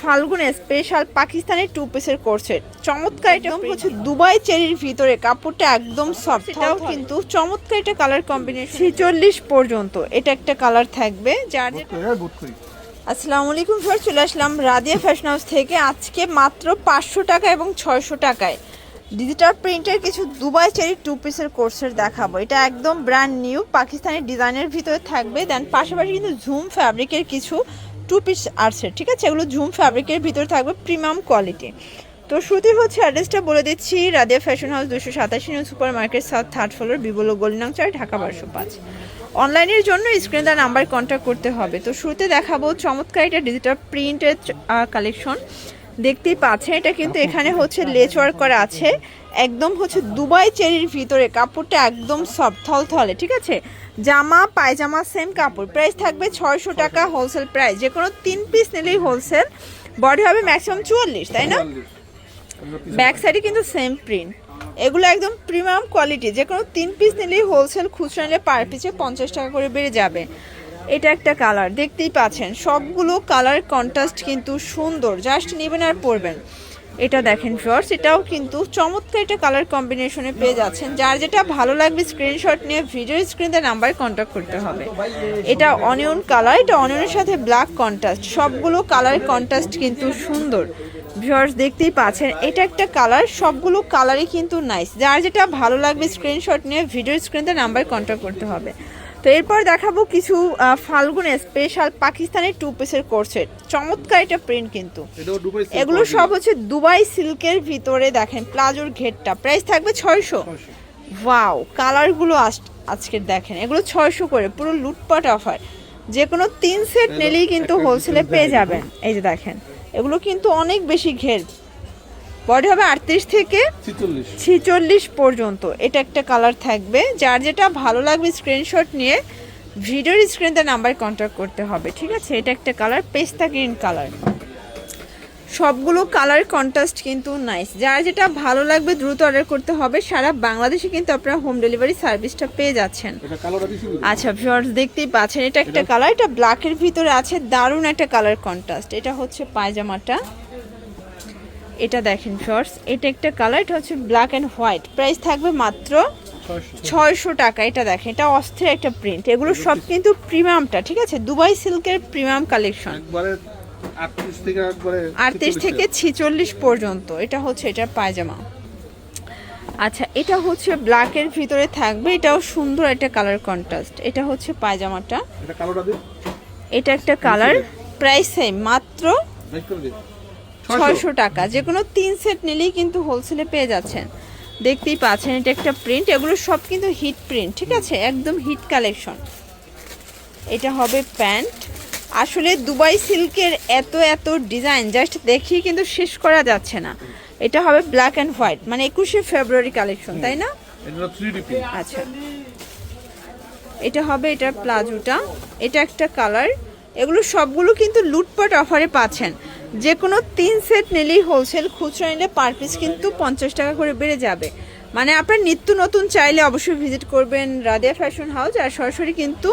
ফাল্গুনে special Pakistani two পিসের কোর্সের চমৎকার এটা হচ্ছে দুবাই চেরির ভিতরে কাপড়টা একদম সফট এটাও কিন্তু চমৎকার এটা কালার কম্বিনেশন ছিচল্লিশ পর্যন্ত এটা একটা কালার থাকবে যার যেটা আসসালামু আলাইকুম স্যার চলে আসলাম রাদিয়া ফ্যাশন হাউস থেকে আজকে মাত্র পাঁচশো টাকা এবং ছয়শো টাকায়। ডিজিটাল প্রিন্টের কিছু দুবাই চেরি টু পিসের কোর্সের দেখাবো। এটা একদম ব্র্যান্ড নিউ পাকিস্তানি ডিজাইনের ভিতরে থাকবে। দেন পাশাপাশি কিন্তু ঝুম ফ্যাব্রিকের কিছু টু পিস আছে, ঠিক আছে? এগুলো ঝুম ফ্যাব্রিকের ভিতরে থাকবে প্রিমিয়াম কোয়ালিটি তো শুরুতে হচ্ছে অ্যাড্রেসটা বলে দিচ্ছি রাদিয়া ফ্যাশন হাউস দুশো সাতাশি new super market south third floor বিবল গলিনাং চার, ঢাকা বারশো পাঁচ। অনলাইনের জন্য স্ক্রিনে তার নাম্বার কন্ট্যাক্ট করতে হবে। তো শুরুতে দেখাবো, চমৎকার একটা ডিজিটাল প্রিন্টের কালেকশন দেখতেই পাচ্ছেন এটা কিন্তু এখানে হচ্ছে লেচ ওয়ার্ক করা আছে। একদম হচ্ছে দুবাই চেরির ভিতরে কাপড়টা একদম সফট থলথলে ঠিক আছে? জামা পায়জামা সেম কাপড়। প্রাইস থাকবে ছয়শো টাকা হোলসেল প্রাইস যে কোনো তিন পিস নিলেই হোলসেল বডি হবে ম্যাক্সিমাম চুয়াল্লিশ তাই না? ব্যাক সাইডে কিন্তু সেম প্রিন্ট এগুলো একদম প্রিমিয়াম কোয়ালিটি যে কোনো তিন পিস নিলেই হোলসেল খুচরা নিলে পার পিছে পঞ্চাশ টাকা করে বেড়ে যাবে। এটা একটা কালার দেখতেই পাচ্ছেন। সবগুলো কালার কন্ট্রাস্ট কিন্তু সুন্দর জাস্ট নেবেন আর পরবেন। এটা দেখেন ফ্রস এটাও কিন্তু চমৎকার একটা কালার কম্বিনেশনে পেয়ে যাচ্ছেন। যার যেটা ভালো লাগবে স্ক্রিনশট নিয়ে ভিডিও স্ক্রিনে নাম্বার কন্ট্যাক্ট করতে হবে। এটা অনিয়ন কালার এটা অনিয়নের সাথে ব্ল্যাক কন্ট্রাস্ট সবগুলো কালার কন্ট্রাস্ট কিন্তু সুন্দর। ভিউয়ার্স দেখতেই পাচ্ছেন, এটা একটা কালার সবগুলো কালারই কিন্তু নাইস যার যেটা ভালো লাগবে স্ক্রিনশট নিয়ে ভিডিও স্ক্রিনে নাম্বার কন্ট্যাক্ট করতে হবে। তো এরপর দেখাবো কিছু ফাল্গুনে স্পেশাল পাকিস্তানি টু পিসের কোর্সের চমৎকার এটা প্রিন্ট কিন্তু। এগুলো সব হচ্ছে দুবাই সিল্কের ভিতরে দেখেন প্লাজোর ঘেরটা। প্রাইস থাকবে ছয়শো। ওয়াও কালারগুলো আজকের দেখেন এগুলো ছয়শো করে পুরো লুটপাট অফার যে কোনো তিন সেট নিলেই কিন্তু হোলসেলে পেয়ে যাবেন। এই যে দেখেন এগুলো কিন্তু অনেক বেশি ঘের। বডি হবে আটত্রিশ থেকে ছিচল্লিশ। পর্যন্ত। এটা একটা কালার থাকবে। যার যেটা ভালো লাগবে স্ক্রিনশট নিয়ে ভিডিওর স্ক্রিনতে নাম্বার কন্ট্যাক্ট করতে হবে ঠিক আছে? এটা একটা কালার পেস্তা গ্রিন কালার সবগুলো কালার কন্ট্রাস্ট কিন্তু নাইস যার যেটা ভালো লাগবে দ্রুত অর্ডার করতে হবে। সারা বাংলাদেশে কিন্তু আপনারা হোম ডেলিভারি সার্ভিসটা পেয়ে যাচ্ছেন। আচ্ছা ভিউয়ার্স দেখতেই পাচ্ছেন এটা একটা কালার এটা ব্ল্যাকের ভিতরে আছে দারুণ একটা কালার কন্ট্রাস্ট এটা হচ্ছে পায়জামাটা। এটা দেখেন শর্টস এটা একটা কালার এটা হচ্ছে ব্ল্যাক অ্যান্ড হোয়াইট প্রাইস থাকবে মাত্র ছয়শো টাকা। এটা দেখেন এটা অস্থির একটা প্রিন্ট এগুলো সব কিন্তু প্রিমিয়ামটা ঠিক আছে? দুবাই সিল্কের প্রিমিয়াম কালেকশন একবারে 38 থেকে একবারে আটত্রিশ থেকে ছিচল্লিশ পর্যন্ত। এটা হচ্ছে এটা পায়জামা। আচ্ছা এটা হচ্ছে ব্ল্যাকের ভিতরে থাকবে। এটাও সুন্দর একটা কালার কন্ট্রাস্ট এটা হচ্ছে পায়জামাটা। এটা একটা কালার প্রাইস সেম মাত্র ছয়শো। টাকা। যে কোনো তিন সেট নিলেই কিন্তু হোলসেলে পেয়ে যাচ্ছেন। দেখতেই পাচ্ছেন এটা একটা প্রিন্ট এগুলো সব কিন্তু হিট প্রিন্ট ঠিক আছে? একদম হিট কালেকশন এটা হবে প্যান্ট। আসলে দুবাই সিল্কের এত এত ডিজাইন জাস্ট দেখিয়ে কিন্তু শেষ করা যাচ্ছে না। এটা হবে ব্ল্যাক অ্যান্ড হোয়াইট মানে একুশে ফেব্রুয়ারি কালেকশন তাই না? এটা 3D প্রিন্ট আচ্ছা। এটা হবে এটা প্লাজোটা। এটা একটা কালার এগুলো সবগুলো কিন্তু লুটপাট অফারে পাচ্ছেন। যে কোনো তিন সেট নিলেই হোলসেল খুচরা নিলে পার পিস কিন্তু পঞ্চাশ টাকা করে বেড়ে যাবে। মানে আপনার নিত্য নতুন চাইলে অবশ্যই ভিজিট করবেন রাদিয়া ফ্যাশন হাউস আর সরাসরি কিন্তু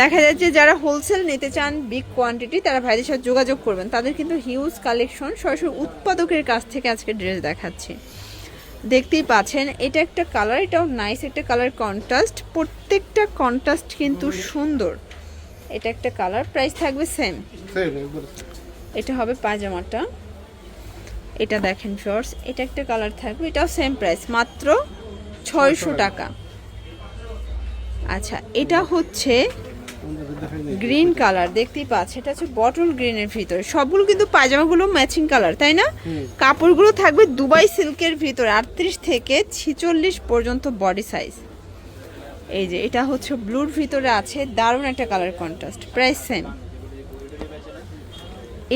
দেখা যাচ্ছে যারা হোলসেল নিতে চান বিগ কোয়ান্টিটি তারা ভাইদের সাথে যোগাযোগ করবেন। তাদের কিন্তু হিউজ কালেকশন সরাসরি উৎপাদকের কাছ থেকে আজকে ড্রেস দেখাচ্ছি। দেখতেই পাচ্ছেন, এটা একটা কালার এটাও নাইস একটা কালার কন্ট্রাস্ট প্রত্যেকটা কন্ট্রাস্ট কিন্তু সুন্দর। এটা একটা কালার প্রাইস থাকবে সেম এটা হবে পায়জামাটা। এটা দেখেন ফ্লোর্স এটা একটা কালার থাকবে এটাও সেম প্রাইস মাত্র ছয়শো টাকা। আচ্ছা এটা হচ্ছে গ্রিন কালার দেখতেই পাচ্ছেন এটা হচ্ছে বটল গ্রিনের ভিতরে। সবগুলো কিন্তু পায়জামাগুলো ম্যাচিং কালার তাই না। কাপড়গুলো থাকবে দুবাই সিল্কের ভিতরে আটত্রিশ থেকে ছিচল্লিশ পর্যন্ত বডি সাইজ এই যে এটা হচ্ছে ব্লুর ভিতরে আছে দারুণ একটা কালার কন্ট্রাস্ট প্রাইস সেম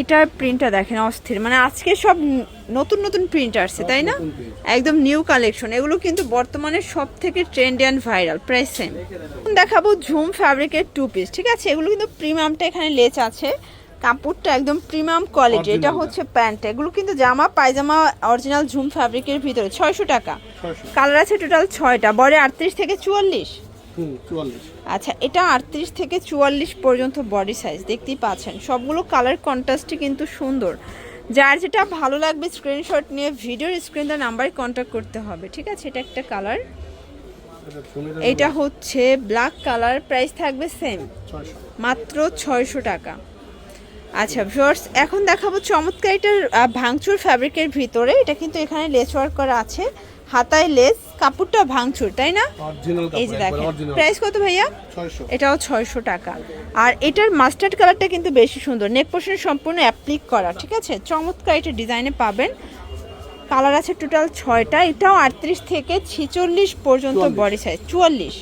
এটার প্রিন্টটা দেখেন অস্থির। মানে আজকে সব নতুন নতুন প্রিন্ট আসছে তাই না? একদম নিউ কালেকশন এগুলো কিন্তু বর্তমানে সব থেকে trend and viral price same দেখাবো ঝুম ফ্যাব্রিকের টু পিস ঠিক আছে? এগুলো কিন্তু প্রিমিয়ামটা এখানে লেচ আছে। কাপড়টা একদম প্রিমিয়াম কোয়ালিটি এটা হচ্ছে প্যান্ট এগুলো কিন্তু জামা পায়জামা অরিজিনাল ঝুম ফ্যাব্রিকের ভিতরে ছয়শো টাকা। কালার আছে টোটাল ছয়টা বড়ে আটত্রিশ থেকে চুয়াল্লিশ। 44 আচ্ছা এটা আটত্রিশ থেকে চুয়াল্লিশ পর্যন্ত বডি সাইজ দেখতেই পাচ্ছেন। সবগুলো কালার কন্ট্রাস্টই কিন্তু সুন্দর। যার যেটা ভালো লাগবে স্ক্রিনশট নিয়ে ভিডিওর স্ক্রিন দা নাম্বারে কন্ট্যাক্ট করতে হবে, ঠিক আছে? এটা একটা কালার এটা হচ্ছে ব্ল্যাক কালার প্রাইস থাকবে সেম মাত্র ছয়শো টাকা। আচ্ছা ভিউয়ার্স এখন দেখাবো চমৎকার এটার ভাঙচুর ফ্যাব্রিকের ভিতরে। এটা কিন্তু এখানে লেস ওয়ার্ক করা আছে। হাতায় লেস কাপড়টা ভাঙচুর তাই না? এই যে দেখেন। প্রাইস কত ভাইয়া? এটাও ছয়শো টাকা। আর এটার মাস্টার্ড কালারটা কিন্তু বেশি সুন্দর। নেক পোর্শন সম্পূর্ণ অ্যাপ্লিক করা ঠিক আছে? চমৎকার এটা ডিজাইনে পাবেন। কালার আছে টোটাল ছয়টা। এটাও আটত্রিশ থেকে ছিচল্লিশ পর্যন্ত বডি সাইজ চুয়াল্লিশ।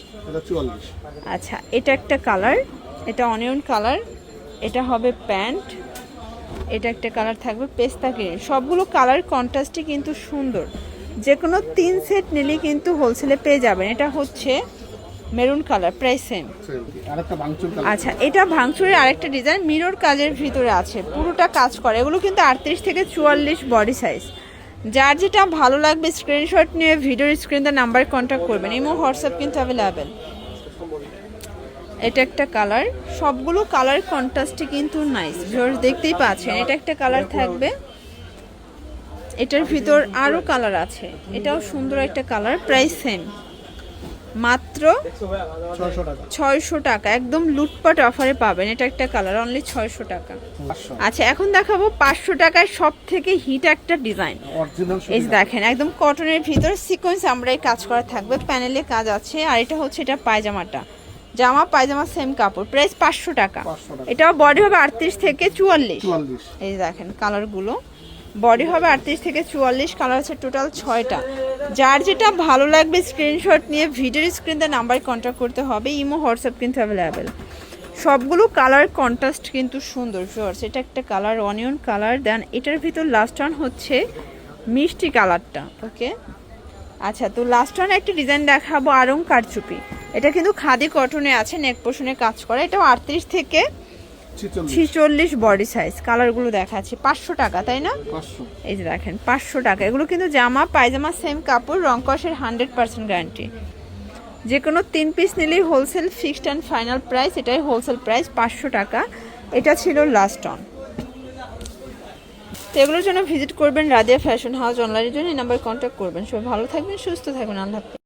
আচ্ছা এটা একটা কালার এটা অনিয়ন কালার এটা হবে প্যান্ট এটা একটা কালার থাকবে পেস্তা গ্রিন সবগুলো কালার কন্ট্রাস্টই কিন্তু সুন্দর। যে কোনো তিন সেট নিলে কিন্তু হোলসেলে পেয়ে যাবেন। এটা হচ্ছে মেরুন কালার প্রাইস সেম আচ্ছা এটা ভাঙচুরের আরেকটা ডিজাইন মিরর কাজের ভিতরে আছে। পুরোটা কাজ করে। এগুলো কিন্তু আটত্রিশ থেকে চুয়াল্লিশ বডি সাইজ যার যেটা ভালো লাগবে স্ক্রিনশট নিয়ে ভিডিওর স্ক্রিনে নাম্বারে কন্ট্যাক্ট করবেন। ইমো হোয়াটসঅ্যাপ কিন্তু অ্যাভেলেবেল এটা একটা কালার সবগুলো কালার কন্ট্রাস্টই কিন্তু নাইস ভিউয়ার্স দেখতেই পাচ্ছেন এটা একটা কালার থাকবে। এটার ভিতর আরও কালার আছে। এটাও সুন্দর একটা কালার প্রাইস সেম মাত্র ছয়শো টাকা। একদম লুটপাট অফারে পাবেন। এটা একটা কালার অনলি ছয়শো টাকা। আচ্ছা এখন দেখাবো পাঁচশো টাকায় সব থেকে হিট একটা ডিজাইন এই যে দেখেন একদম কটনের ভিতর সিকোয়েন্স আমরা এই কাজ করা থাকবে প্যানেলে কাজ আছে। আর এটা হচ্ছে এটা পায়জামাটা। জামা পায়জামা সেম কাপড়। প্রাইস পাঁচশো টাকা। এটাও বডি হবে আটত্রিশ থেকে চুয়াল্লিশ। চুয়াল্লিশ। এই দেখেন কালারগুলো বডি হবে আটত্রিশ থেকে চুয়াল্লিশ কালার আছে টোটাল ছয়টা। যার যেটা ভালো লাগবে স্ক্রিনশট নিয়ে ভিডিওর স্ক্রিনে নাম্বার কন্ট্যাক্ট করতে হবে, ইমো, হোয়াটসঅ্যাপ কিন্তু অ্যাভেলেবেল সবগুলো কালার কন্ট্রাস্ট কিন্তু সুন্দর শর্টস এটা একটা কালার অনিয়ন কালার দেন এটার ভিতর লাস্ট ওয়ান হচ্ছে মিষ্টি কালারটা ওকে আচ্ছা তো লাস্ট ওয়ান একটা ডিজাইন দেখাবো, আরং কারচুপি। এটা কিন্তু খাদি কটনে আছে নেক পোষণে কাজ করা। এটাও আটত্রিশ থেকে ছিচল্লিশ। বডি সাইজ কালারগুলো দেখাচ্ছে। পাঁচশো টাকা তাই না? এই যে দেখেন পাঁচশো টাকা। এগুলো কিন্তু জামা পায়জামা সেম কাপড় রং কষের হান্ড্রেড পার্সেন্ট গ্যারান্টি যে কোনো তিন পিস নিলেই wholesale fixed and final price এটাই হোলসেল প্রাইস পাঁচশো টাকা। এটা ছিল লাস্ট অন তো এগুলোর জন্য ভিজিট করবেন রাদিয়া ফ্যাশন হাউস অনলাইনের জন্য এই নাম্বার কন্ট্যাক্ট করবেন। সবাই ভালো থাকবেন সুস্থ থাকবেন। আল্লাহ।